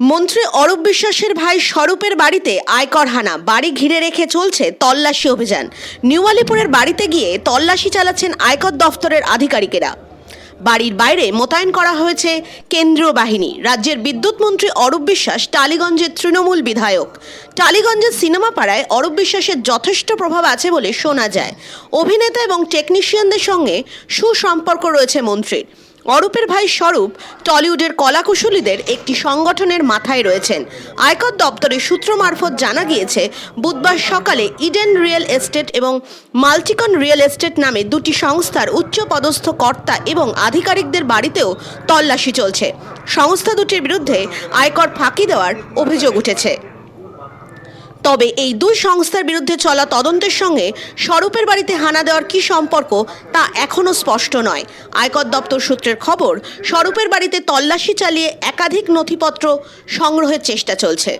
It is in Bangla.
মন্ত্রী অরূপ বিশ্বাসের ভাই স্বরূপের বাড়িতে আয়কর হানা। বাড়ি ঘিরে রেখে চলছে তল্লাশি অভিযান। নিউ আলিপুরের বাড়িতে গিয়ে তল্লাশি চালাচ্ছেন আয়কর দফতরের আধিকারিকেরা। বাড়ির বাইরে মোতায়েন করা হয়েছে কেন্দ্রীয় বাহিনী। রাজ্যের বিদ্যুৎ মন্ত্রী অরূপ বিশ্বাস, টালিগঞ্জের তৃণমূল বিধায়ক। টালিগঞ্জের সিনেমা পাড়ায় অরূপ বিশ্বাসের যথেষ্ট প্রভাব আছে বলে শোনা যায়। অভিনেতা এবং টেকনিশিয়ানদের সঙ্গে সুসম্পর্ক রয়েছে মন্ত্রীর। অরূপের ভাই স্বরূপ টলিউডের কলাকুশলীদের একটি সংগঠনের মাথায় রয়েছেন। আয়কর দপ্তরের সূত্র মারফত জানা গিয়েছে, বুধবার সকালে ইডেন রিয়েল এস্টেট এবং মাল্টিকন রিয়েল এস্টেট নামে দুটি সংস্থার উচ্চ পদস্থ কর্তা এবং আধিকারিকদের বাড়িতেও তল্লাশি চলছে। সংস্থা দুটির বিরুদ্ধে আয়কর ফাঁকি দেওয়ার অভিযোগ উঠেছে। তবে এই দুই সংস্থার বিরুদ্ধে চলা তদন্তের সঙ্গে স্বরূপের বাড়িতে হানা দেওয়ার কি সম্পর্ক তা এখনও স্পষ্ট নয়। আয়কর দপ্তর সূত্রের খবর, স্বরূপের বাড়িতে তল্লাশি চালিয়ে একাধিক নথিপত্র সংগ্রহের চেষ্টা চলছে।